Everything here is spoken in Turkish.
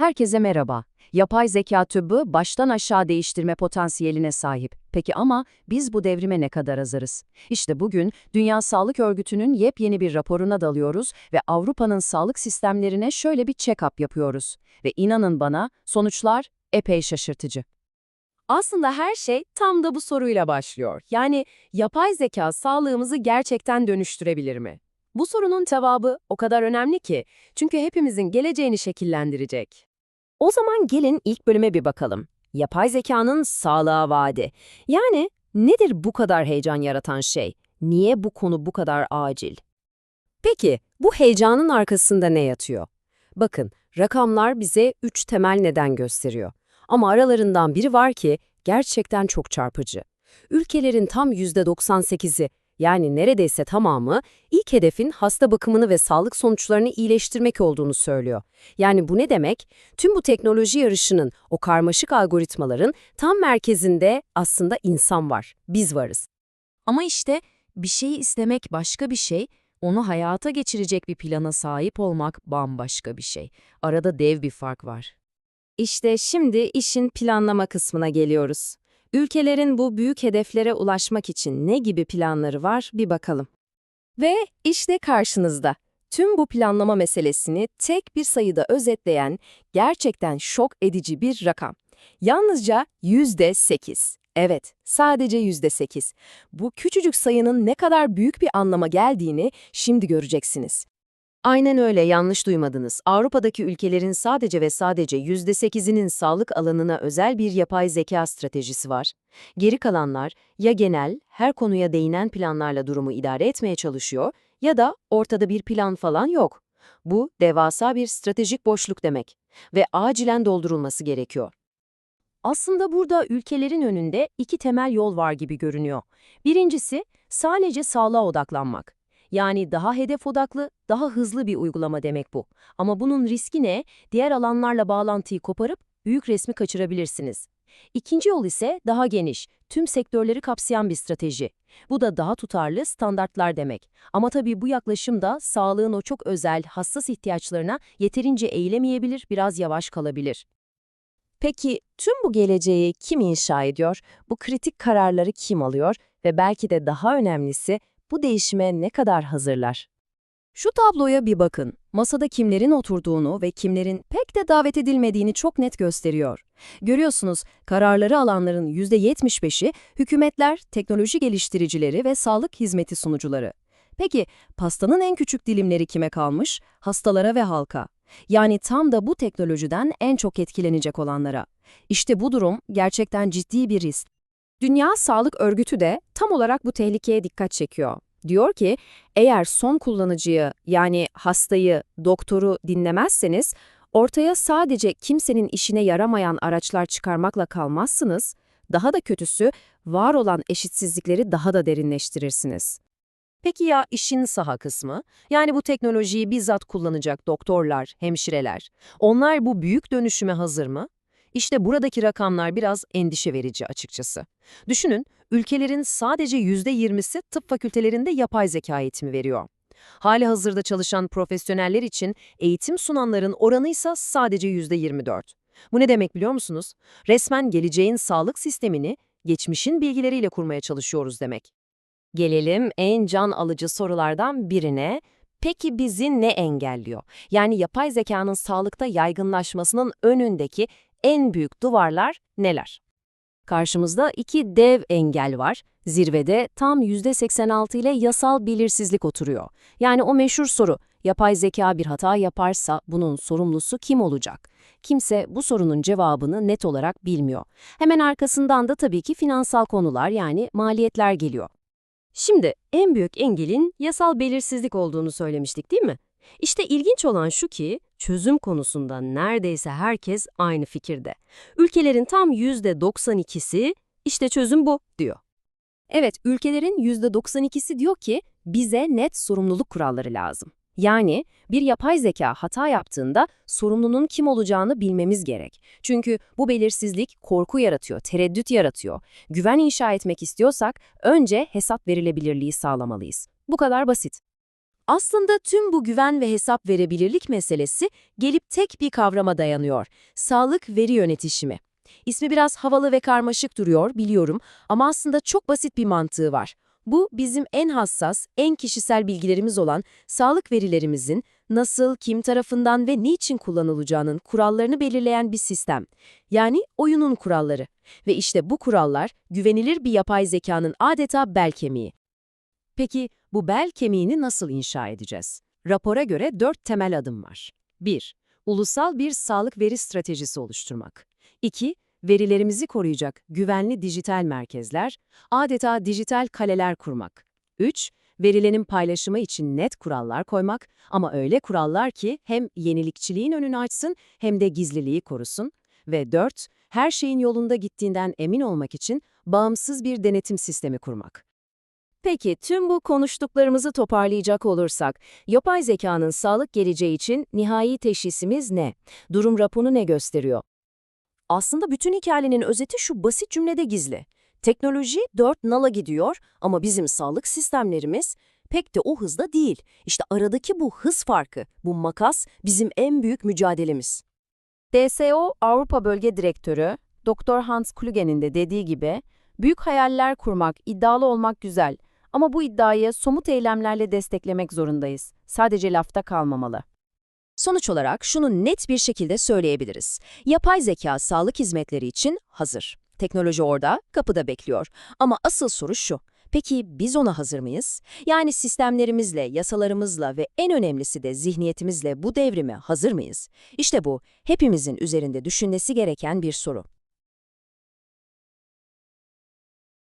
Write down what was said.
Herkese merhaba. Yapay zeka tıbbı baştan aşağı değiştirme potansiyeline sahip. Peki ama biz bu devrime ne kadar hazırız? İşte bugün Dünya Sağlık Örgütü'nün yepyeni bir raporuna dalıyoruz ve Avrupa'nın sağlık sistemlerine şöyle bir check-up yapıyoruz. Ve inanın bana sonuçlar epey şaşırtıcı. Aslında her şey tam da bu soruyla başlıyor. Yani yapay zeka sağlığımızı gerçekten dönüştürebilir mi? Bu sorunun cevabı o kadar önemli ki çünkü hepimizin geleceğini şekillendirecek. O zaman gelin ilk bölüme bir bakalım. Yapay zekanın sağlığa vaadi. Yani nedir bu kadar heyecan yaratan şey? Niye bu konu bu kadar acil? Peki bu heyecanın arkasında ne yatıyor? Bakın rakamlar bize üç temel neden gösteriyor. Ama aralarından biri var ki gerçekten çok çarpıcı. Ülkelerin tam %98'i yani neredeyse tamamı ilk hedefin hasta bakımını ve sağlık sonuçlarını iyileştirmek olduğunu söylüyor. Yani bu ne demek? Tüm bu teknoloji yarışının, o karmaşık algoritmaların tam merkezinde aslında insan var, biz varız. Ama işte bir şeyi istemek başka bir şey, onu hayata geçirecek bir plana sahip olmak bambaşka bir şey. Arada dev bir fark var. İşte şimdi işin planlama kısmına geliyoruz. Ülkelerin bu büyük hedeflere ulaşmak için ne gibi planları var bir bakalım. Ve işte karşınızda. Tüm bu planlama meselesini tek bir sayıda özetleyen gerçekten şok edici bir rakam. Yalnızca %8. Evet, sadece %8. Bu küçücük sayının ne kadar büyük bir anlama geldiğini şimdi göreceksiniz. Aynen öyle, yanlış duymadınız. Avrupa'daki ülkelerin sadece ve sadece %8'inin sağlık alanına özel bir yapay zeka stratejisi var. Geri kalanlar ya genel, her konuya değinen planlarla durumu idare etmeye çalışıyor ya da ortada bir plan falan yok. Bu devasa bir stratejik boşluk demek ve acilen doldurulması gerekiyor. Aslında burada ülkelerin önünde iki temel yol var gibi görünüyor. Birincisi sadece sağlığa odaklanmak. Yani daha hedef odaklı, daha hızlı bir uygulama demek bu. Ama bunun riski ne? Diğer alanlarla bağlantıyı koparıp büyük resmi kaçırabilirsiniz. İkinci yol ise daha geniş, tüm sektörleri kapsayan bir strateji. Bu da daha tutarlı standartlar demek. Ama tabii bu yaklaşım da sağlığın o çok özel, hassas ihtiyaçlarına yeterince eğilemeyebilir, biraz yavaş kalabilir. Peki tüm bu geleceği kim inşa ediyor? Bu kritik kararları kim alıyor? Ve belki de daha önemlisi bu değişime ne kadar hazırlar? Şu tabloya bir bakın. Masada kimlerin oturduğunu ve kimlerin pek de davet edilmediğini çok net gösteriyor. Görüyorsunuz, kararları alanların %75'i hükümetler, teknoloji geliştiricileri ve sağlık hizmeti sunucuları. Peki, pastanın en küçük dilimleri kime kalmış? Hastalara ve halka. Yani tam da bu teknolojiden en çok etkilenecek olanlara. İşte bu durum gerçekten ciddi bir risk. Dünya Sağlık Örgütü de tam olarak bu tehlikeye dikkat çekiyor. Diyor ki, eğer son kullanıcıyı yani hastayı, doktoru dinlemezseniz, ortaya sadece kimsenin işine yaramayan araçlar çıkarmakla kalmazsınız, daha da kötüsü var olan eşitsizlikleri daha da derinleştirirsiniz. Peki ya işin saha kısmı? Yani bu teknolojiyi bizzat kullanacak doktorlar, hemşireler. Onlar bu büyük dönüşüme hazır mı? İşte buradaki rakamlar biraz endişe verici açıkçası. Düşünün, ülkelerin sadece %20'si tıp fakültelerinde yapay zeka eğitimi veriyor. Hali hazırda çalışan profesyoneller için eğitim sunanların oranı ise sadece %24. Bu ne demek biliyor musunuz? Resmen geleceğin sağlık sistemini geçmişin bilgileriyle kurmaya çalışıyoruz demek. Gelelim en can alıcı sorulardan birine. Peki bizi ne engelliyor? Yani yapay zekanın sağlıkta yaygınlaşmasının önündeki en büyük duvarlar neler? Karşımızda iki dev engel var. Zirvede tam %86 ile yasal belirsizlik oturuyor. Yani o meşhur soru, yapay zeka bir hata yaparsa bunun sorumlusu kim olacak? Kimse bu sorunun cevabını net olarak bilmiyor. Hemen arkasından da tabii ki finansal konular yani maliyetler geliyor. Şimdi en büyük engelin yasal belirsizlik olduğunu söylemiştik değil mi? İşte ilginç olan şu ki çözüm konusunda neredeyse herkes aynı fikirde. Ülkelerin tam %92'si işte çözüm bu diyor. Evet, ülkelerin %92'si diyor ki bize net sorumluluk kuralları lazım. Yani bir yapay zeka hata yaptığında sorumlunun kim olacağını bilmemiz gerek. Çünkü bu belirsizlik korku yaratıyor, tereddüt yaratıyor. Güven inşa etmek istiyorsak önce hesap verilebilirliği sağlamalıyız. Bu kadar basit. Aslında tüm bu güven ve hesap verebilirlik meselesi gelip tek bir kavrama dayanıyor. Sağlık veri yönetişimi. İsmi biraz havalı ve karmaşık duruyor biliyorum ama aslında çok basit bir mantığı var. Bu bizim en hassas, en kişisel bilgilerimiz olan sağlık verilerimizin nasıl, kim tarafından ve niçin kullanılacağının kurallarını belirleyen bir sistem. Yani oyunun kuralları. Ve işte bu kurallar güvenilir bir yapay zekanın adeta bel kemiği. Peki bu bel kemiğini nasıl inşa edeceğiz? Rapora göre dört temel adım var. 1. Ulusal bir sağlık veri stratejisi oluşturmak. 2. Verilerimizi koruyacak güvenli dijital merkezler, adeta dijital kaleler kurmak. 3. Verilerin paylaşımı için net kurallar koymak ama öyle kurallar ki hem yenilikçiliğin önünü açsın hem de gizliliği korusun. Ve 4. Her şeyin yolunda gittiğinden emin olmak için bağımsız bir denetim sistemi kurmak. Peki tüm bu konuştuklarımızı toparlayacak olursak, yapay zekanın sağlık geleceği için nihai teşhisimiz ne? Durum raporu ne gösteriyor? Aslında bütün hikayenin özeti şu basit cümlede gizli. Teknoloji dört nala gidiyor ama bizim sağlık sistemlerimiz pek de o hızda değil. İşte aradaki bu hız farkı, bu makas bizim en büyük mücadelemiz. DSO Avrupa Bölge Direktörü Dr. Hans Kluge'nin de dediği gibi, büyük hayaller kurmak, iddialı olmak güzel ama bu iddiayı somut eylemlerle desteklemek zorundayız. Sadece lafta kalmamalı. Sonuç olarak şunu net bir şekilde söyleyebiliriz. Yapay zeka sağlık hizmetleri için hazır. Teknoloji orada, kapıda bekliyor. Ama asıl soru şu. Peki biz ona hazır mıyız? Yani sistemlerimizle, yasalarımızla ve en önemlisi de zihniyetimizle bu devrime hazır mıyız? İşte bu hepimizin üzerinde düşünmesi gereken bir soru.